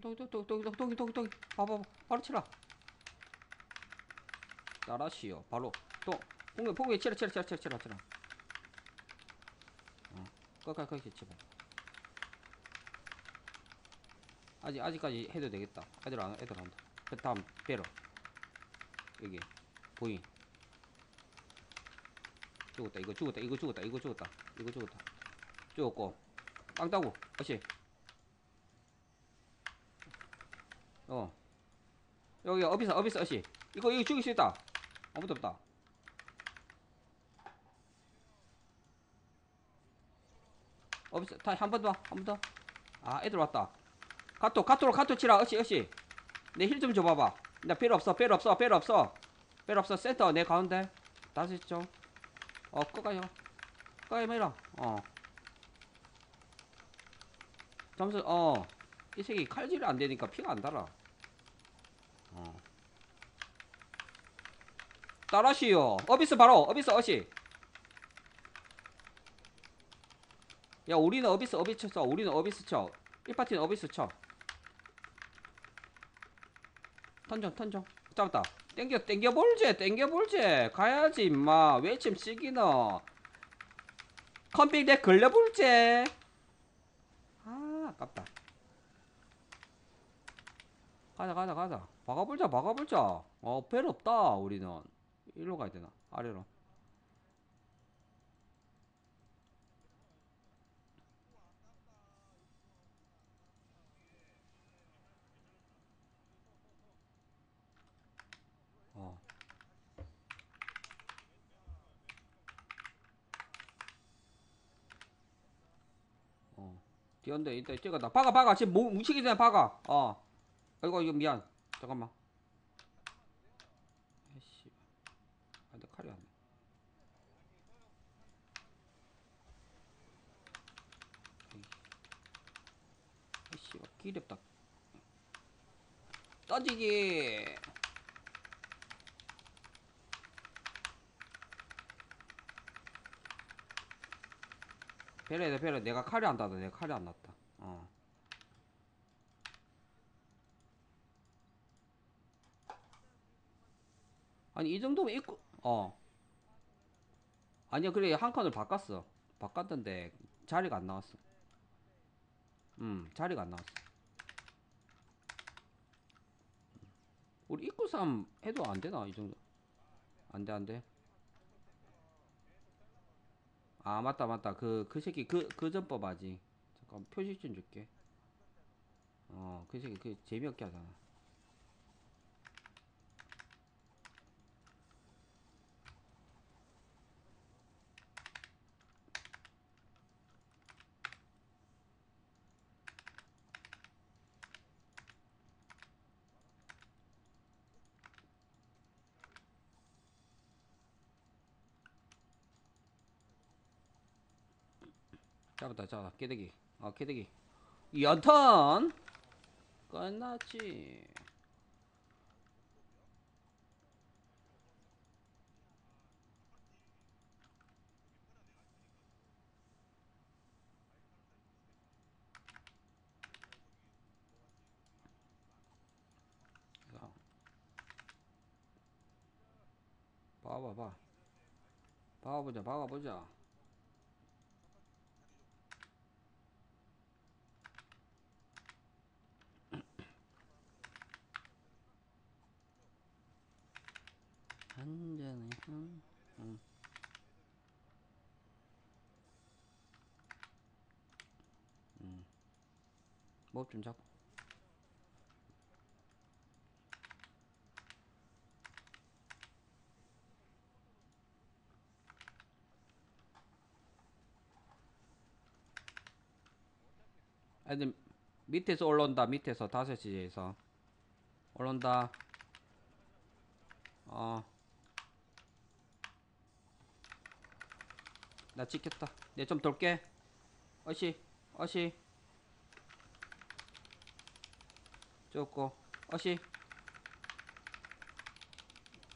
동이 봐봐 바로 치라. 나라시요 바로. 또. 봉개 봉개 치라 치라 치라 치라 치라 치라. 어 거기 거기 치봐 아직 아직까지 해도 되겠다. 애들 안 애들 안다 그 다음 배러 여기. 보인. 죽었다. 이거 죽었다. 이거 죽었다. 이거 죽었다. 이거 죽었다. 죽었고. 빵따구 어시 어. 여기 어비스 어비스 어시. 이거 이거 죽일 수 있다. 아무도 없다. 어비스 다한 번 더 한 번 더. 아 애들 왔다. 카토 카토로 카토 치라. 어시 어시. 내 힐 좀 줘봐봐. 나 필요 없어 필요 없어 필요 없어. 필요 없어. 센터 내 가운데. 다시 좀 어, 꺼가요. 꺼가요, 메라. 어. 점수, 어. 이 새끼 칼질이 안 되니까 피가 안 달아. 따라시요. 어비스 바로, 어비스 어시. 야, 우리는 어비스 어비스 쳐. 우리는 어비스 쳐. 1파티는 어비스 쳐. 턴정, 턴정. 잡았다. 땡겨 땡겨 볼제 땡겨 볼제 가야지 임마 왜 지금 시기너 컴빅 내 걸려 볼제 아 아깝다 가자 가자 가자 박아볼자 박아볼자 어 벨 없다 우리는 일로 가야 되나 아래로 어 어. 뛰었는데 이따 찍었다. 박아 박아 지금 뭐 뭉치기 전에 박아. 어. 아이고 이거 미안. 잠깐만. 아이씨. 아, 근데 칼이 안 나. 아 기렵다. 떠지기. 배려해 배려. 내가 칼이 안 닿다. 내가 칼이 안 났다. 어. 아니 이 정도면 입고 어. 아니야 그래. 한 칸을 바꿨어. 바꿨던데 자리가 안 나왔어. 음 자리가 안 나왔어 우리 입구 싸움 해도 안 되나 이 정도? 안 돼 안 돼? 아 맞다 맞다. 그 그 새끼 그 그 전법 아직. 잠깐 표시 좀 줄게. 어 그 새끼 그 재미없게 하잖아 잡았다 잡았다. 깨대기. 어 깨대기. 연턴! 끝났지. 야. 봐봐 봐 봐보자 봐보자 한 잔의 향. 응. 음. 뭐좀 잡고. 애들 밑에서 올라온다 밑에서 다섯 시에서 올라온다 어. 나 찍혔다. 내좀 돌게. 어시, 어시. 좋고, 어시.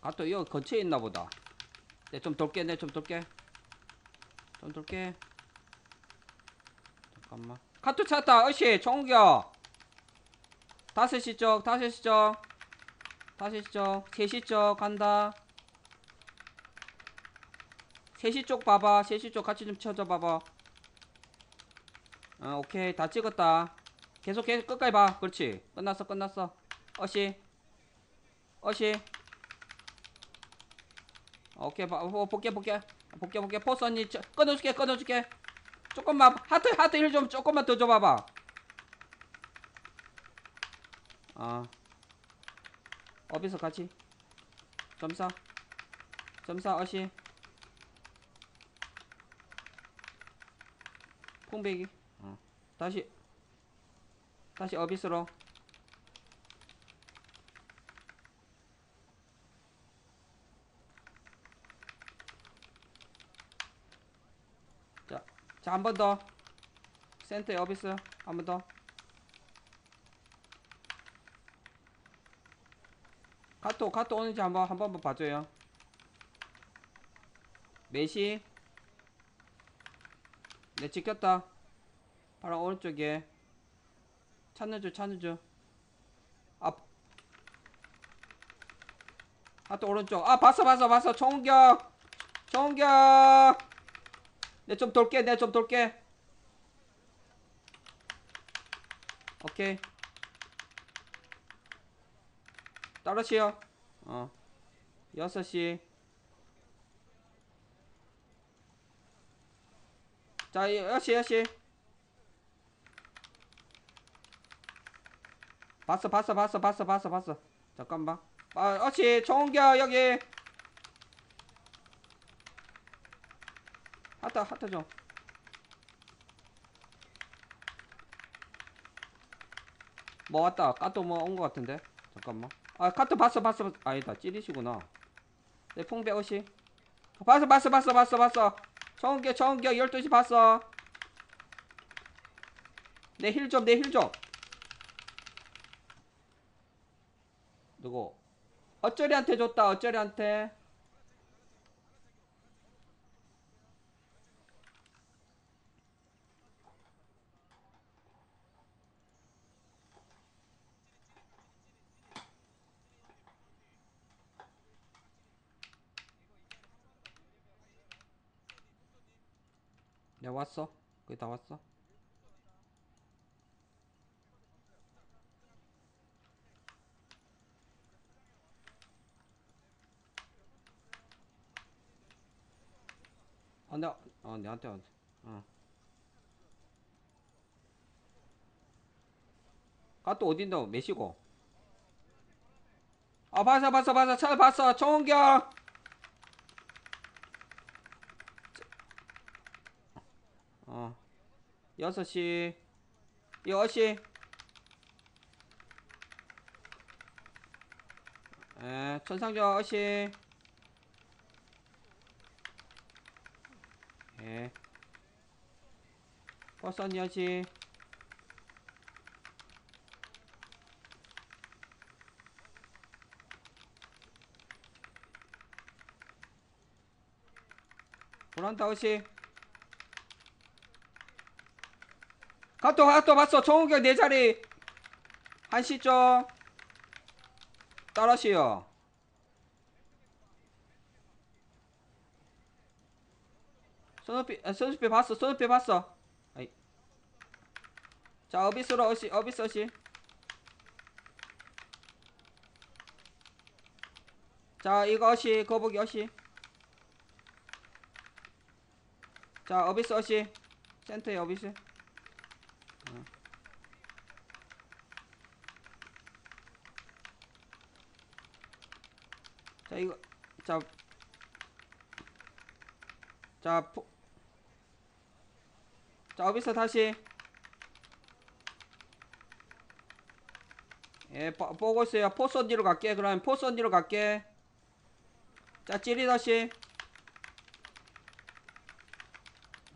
가또 여기 근처에 있나 보다. 내 좀 돌게, 내 좀 돌게. 좀 돌게. 잠깐만. 카투 찾았다, 어시, 총격. 다섯 시 쪽, 다섯 시 쪽, 다섯 시 쪽, 세 시 쪽 간다. 세시 쪽 봐봐, 세시 쪽 같이 좀 쳐줘 봐봐. 어, 오케이, 다 찍었다. 계속 계속 끝까지 봐, 그렇지. 끝났어, 끝났어. 어시, 어시. 오케이, 봐, 어, 볼게, 볼게, 볼게, 볼게. 포스 언니, 저- 끊어줄게, 끊어줄게. 조금만 하트, 하트 힐좀 조금만 더 줘봐봐. 아 어비서 같이 점사 점사 어시 풍배기 어. 다시 다시 어비스로. 자 자 한 번 더. 센터에 어비스 한 번 더. 카톡 카톡 오는지 한번 한 번만 봐줘요. 메시. 네 찍혔다. 바로 오른쪽에 찾는 중 찾는 중. 앞 카톡 오른쪽. 아 봤어 봤어 봤어 총격 총격. 내 좀 돌게 내 좀 돌게. 오케이. 따르시요. 어. 여섯 시. 자, 이- 여섯 시, 여섯 시. 봤어, 봤어, 봤어, 봤어, 봤어, 봤어. 잠깐만. 아, 어시 총격 여기. 하트, 하트 좀. 뭐 왔다. 까또 뭐온거 같은데. 잠깐만. 아 카트 봤어 봤어. 아니다 찌리시구나 내 풍배 옷이 봤어 봤어 봤어 봤어 봤어 정격 정격 12시 봤어 내 힐 좀 내 힐좀 누구 어쩌리한테 줬다 어쩌리한테. 내 왔어? 거의 다 왔어 어, 내, 어, 내한테 왔어. 어. 가또 어딘데? 메시고. 아, 봤어, 봤어, 봤어. 차 봤어. 총격! 어. 여섯 시. 여섯 시. 에, 천상저 어시. 예. 버선 여시. 불안다 어시. 가또 가또 봤어 정우경 내 자리 한시죠 따라시요 선우피 아, 선우피 봤어 선우피 봤어. 아이. 자 어비스로 어시 어비스 어시. 자 이거 어시 거북이 어시. 자 어비스 어시. 센터에 어비스. 자 이거 자. 자, 포, 자, 어비스 다시. 예, 보, 보고 있어요. 포스 언니로 갈게. 그러면 포스 언니로 갈게. 자, 찌리 다시.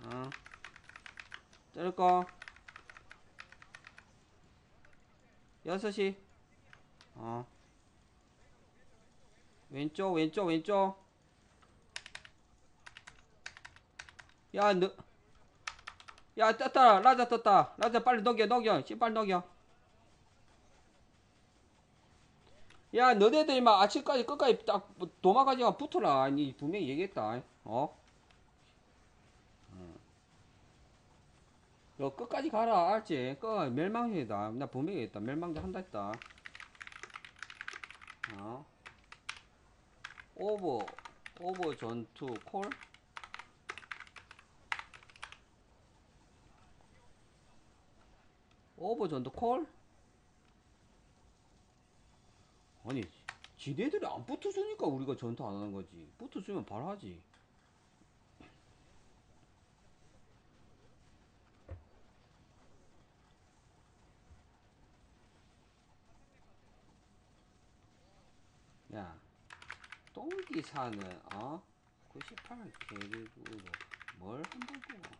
어. 자를 거. 여섯 시. 어. 왼쪽, 왼쪽, 왼쪽. 야, 너. 야, 떴다. 라자 떴다. 라자 빨리 녹여, 녹여. 씨, 빨리 녹여. 야 너네들이 막 아침까지 끝까지 딱 도망가지만 붙어라 아니 분명히 얘기했다 어? 음. 너 끝까지 가라 알지? 끝 멸망이다 나 분명히 했다 멸망도 한다 했다 어? 오버 오버 전투 콜 오버 전투 콜? 아니 지네들이 안 붙어주니까 우리가 전투 안 하는 거지. 붙어주면 바로 하지. 야 똥기사는 어? 98 계획으로 뭘 한다고 이렇게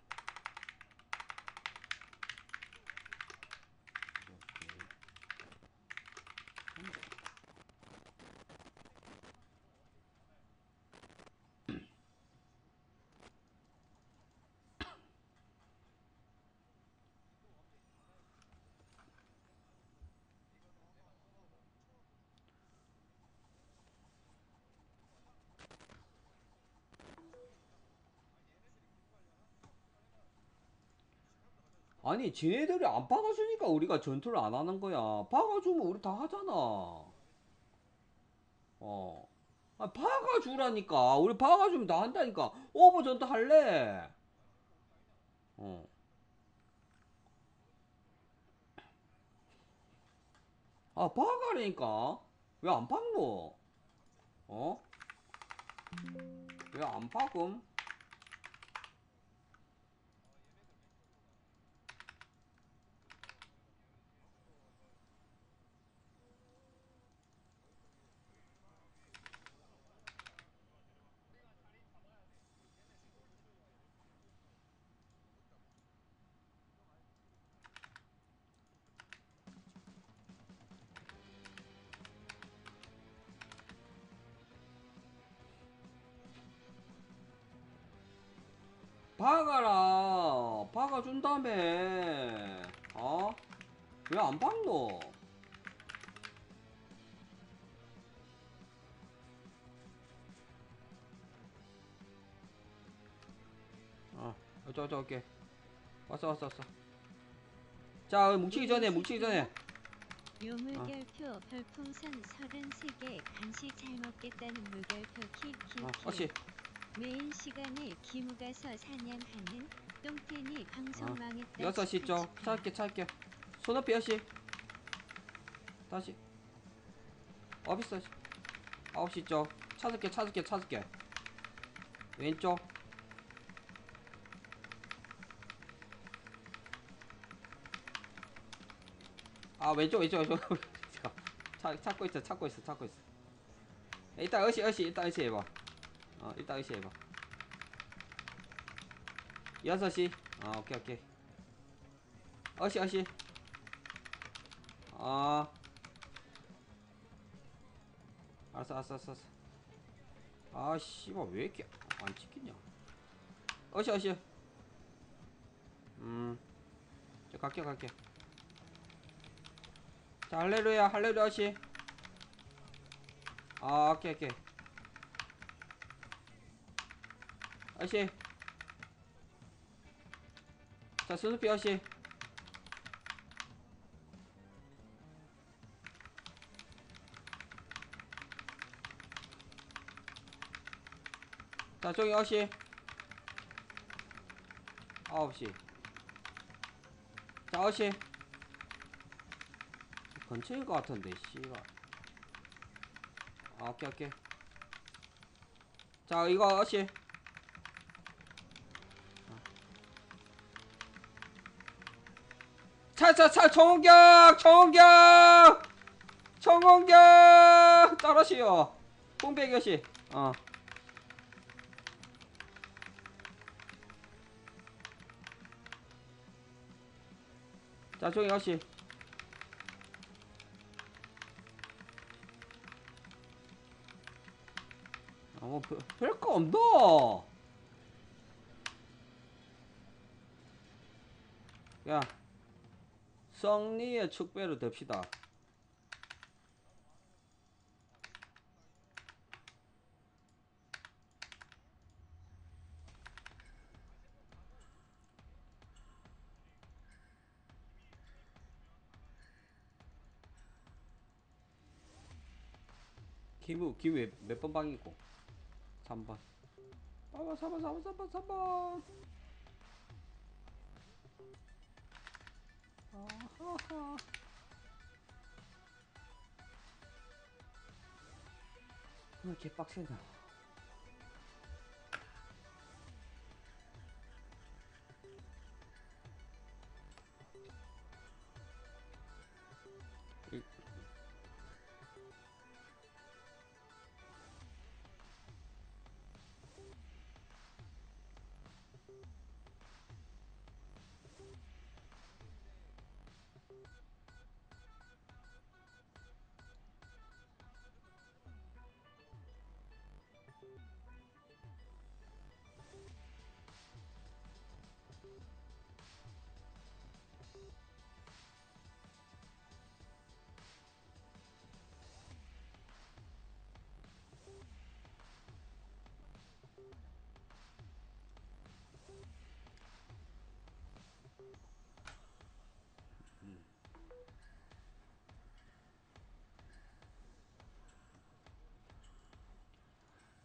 아니 지네들이 안 박아주니까 우리가 전투를 안 하는 거야 박아주면 우리 다 하잖아 어 아, 박아주라니까 우리 박아주면 다 한다니까 오버 전투 할래 어 아, 박아라니까. 왜 안 박노? 어? 왜 안 박음? 박아라. 박아준 다음에, 어? 왜 안 박노? 어, 어쩌, 어쩌, 올게. 왔어, 왔어, 왔어. 자, 뭉치기 전에, 뭉치기 전에. 요물결표 별풍선 33개 간식 잘 먹겠다는 물결표 어, 메인 시간에 기무 가서 사냥하는 똥땡이 방송 어, 망했다 여섯 시 쪽. 축하, 축하. 찾을게, 찾을게. 손업이 여시. 다시. 어비스. 아홉 시 쪽. 찾을게, 찾을게, 찾을게. 왼쪽. 아, 왼쪽, 왼쪽, 왼쪽. 잠깐. 찾, 찾고 있어, 찾고 있어, 찾고 있어. 이따 어시, 어시, 이따 어시 해봐. 어, 이따 어시 해봐. 여섯 시. 어, 오케이, 오케이. 어시 어시 아 알았어 알았어 알았어 알았어. 아 씨발 왜 이렇게 안 찍히냐 어시 어시 음저 갈게 갈게 자 할레루야 할레루야 어시 아 오케이 오케이 어시 자 스누피 어시 자, 저기 9시. 9시. 자, 9시. 근처인 것 같은데, 씨가. 아, 오케이, 오케이. 자, 이거 9시. 차, 차, 차, 총격! 총격! 총공격! 떨어시오. 공백여시. 어. 자, 저기 아씨. 아, 뭐, 별- 별거 없노. 야, 성리의 축배로 듭시다. 기부 기회 몇 번 방이고? 3번. 3번 아, 3번 3번 3번 3번. 아하하 왜 이렇게 빡세나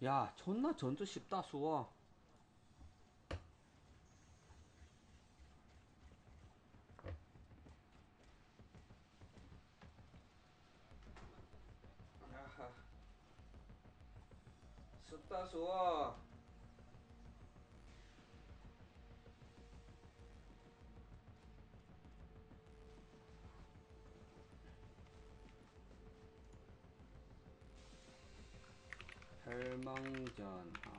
야 존나 전투 쉽다 수어 야하. 쉽다 수어 하다전